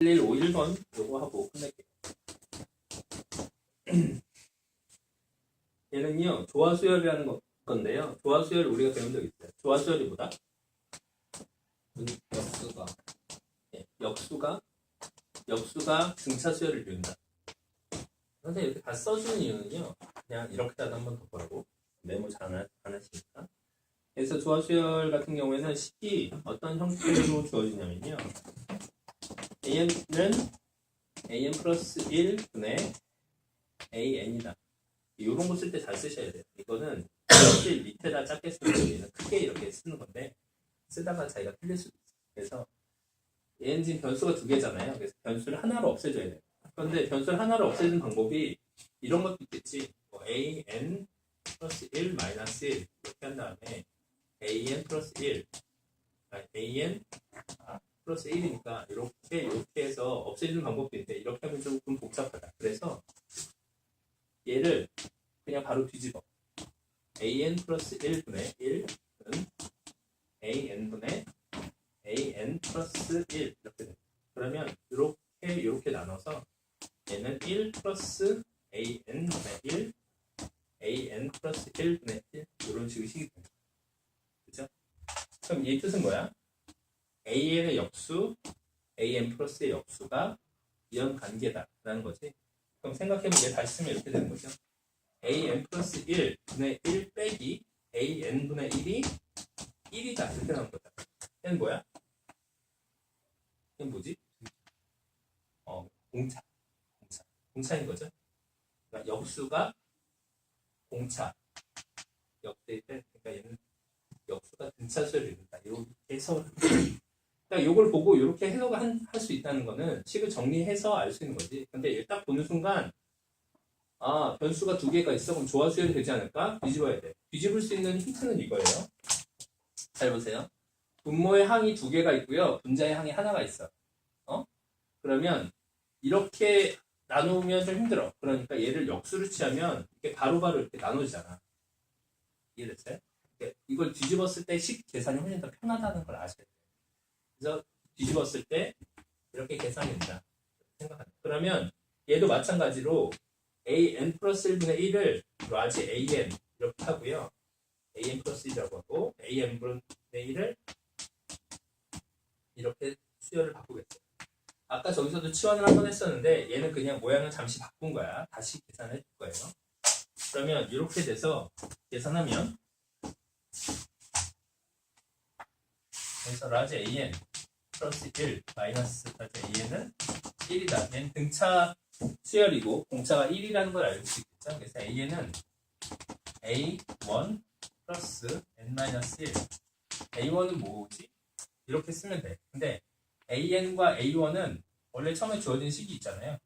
1151번 요거 하고 끝낼게요. 얘는요 조화수열이라는 거- 건데요. 조화수열 우리가 배운 적 있어요. 조화수열이 뭐다? 역수가 예, 역수가 역수가 등차 수열을 이룬다. 근데 이렇게 다 써주는 이유는요. 그냥 이렇게라도 한번 더 보라고 메모 잘안 하시니까. 그래서 조화수열 같은 경우에는 식이 어떤 형태로 주어지냐면요. An은 an 플러스 1분의 an이다. 이런 거 쓸 때 잘 쓰셔야 돼요. 이거는 사실 밑에다 작게 쓰는 얘는 크게 이렇게 쓰는 건데 쓰다가 자기가 틀릴 수도 있어요. 그래서 엔진 변수가 두 개잖아요. 그래서 변수를 하나로 없애줘야 돼요. 그런데 변수를 하나로 없애는 방법이 이런 것도 있겠지. 뭐 a n 플러스 1 마이너스 1 이렇게 한 다음에 a n 플러스 1 아니, a n 플러스 1이니까 이렇게 이렇게 해서 없애주는 방법도 있는데 이렇게 하면 조금 복잡하다. 그래서 얘를 그냥 바로 뒤집어. an 플러스 1분의 1은 an분의 an 플러스 1 이렇게 돼. 그러면 이렇게 이렇게 나눠서 얘는 1 플러스 an분의 1 an 플러스 1분의 1 이런 식의 식이 됩니다. 그죠? 그럼 이 뜻은 뭐야? An의 역수 an 플러스의 역수가 이런 관계다라는 거지. 그럼 생각해보면 얘 다시 쓰면 이렇게 되는 거죠. an 플러스 1 분의 1 빼기 an분의 1이 1이다 이렇게 나온 거다. 얘는 뭐야? 얘는 뭐지? 어, 공차. 공차. 공차인 거죠. 그러니까 역수가 공차. 역대일 때, 그러니까 얘는 역수가 등차수를 이룬다. 이렇게 해석을. 그러니까 이걸 보고 이렇게 해석을 할 수 있다는 거는 식을 정리해서 알 수 있는 거지. 근데 얘 딱 보는 순간, 아, 변수가 두 개가 있어. 그럼 조화수열이 되지 않을까? 뒤집어야 돼. 뒤집을 수 있는 힌트는 이거예요. 잘 보세요. 분모의 항이 두 개가 있고요. 분자의 항이 하나가 있어. 어? 그러면 이렇게 나누면 좀 힘들어. 그러니까 얘를 역수를 취하면 이게 바로바로 이렇게 나눠지잖아. 이해됐어요? 이렇게 이걸 뒤집었을 때 식 계산이 훨씬 더 편하다는 걸 아셔야 돼요. 그래서 뒤집었을 때 이렇게 계산이 된다. 생각한다. 그러면 얘도 마찬가지로 an 플러스 1분의 1을 라지 an 이렇게 하고요. an 플러스 1이라고 하고 an 분의 1을 이렇게 수열을 바꾸겠어요. 아까 저기서도 치환을 한 번 했었는데 얘는 그냥 모양을 잠시 바꾼 거야. 다시 계산해 줄 거예요. 그러면 이렇게 돼서 계산하면 그래서 라지 an 플러스 1 마이너스 라지 an은 1이다. 얘는 등차 수열이고 공차가 1이라는 걸 알고 있겠죠. 그래서 an은 a1 플러스 n-1 a1은 뭐지? 이렇게 쓰면 돼. 근데 an과 a1은 원래 처음에 주어진 식이 있잖아요.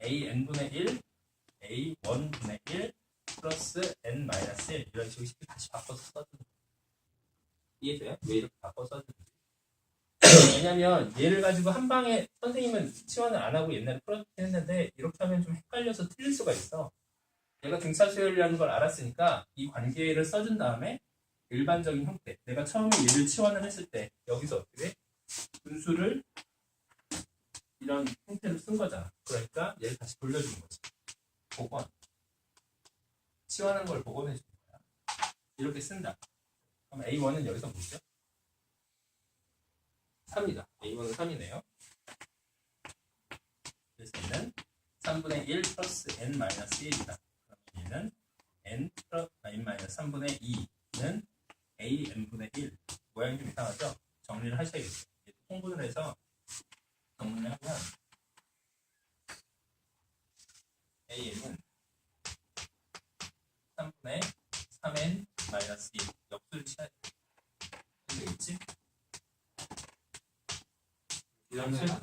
an분의 1, a1분의 1 플러스 n-1 이런 식으로 다시 바꿔서 써주는. 이해돼요? 왜 이렇게 바꿔서 써주는지? 왜냐면 얘를 가지고 한 방에 선생님은 치환을 안 하고 옛날에 풀었긴 했는데 이렇게 하면 좀 헷갈려서 틀릴 수가 있어. 얘가 등차 수열이라는 걸 알았으니까 이 관계를 써준 다음에 일반적인 형태. 내가 처음에 얘를 치환을 했을 때 여기서 어떻게 돼? 분수를 이런 형태로 쓴 거잖아. 그러니까 얘를 다시 돌려주는 거지. 복원. 치환한 걸 복원해 주는 거야. 이렇게 쓴다. 그럼 A1은 여기서 뭐죠? 3이다. A1은 3이네요. 그래서 얘는 3분의 1 플러스 n 마이너스 1이다. 그러면 얘는 n n 마이너스 3분의 2는 a n분의 1 모양이 좀 이상하죠? 정리를 하셔야겠어요. 얘 통분을 해서 정리를 하면 a는 3분의 3n 마이너스 2 역수를 취해야 되겠지? 식으로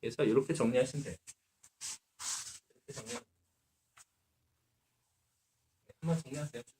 그래서 이렇게 정리하시면 돼요. 한번 정리하세요.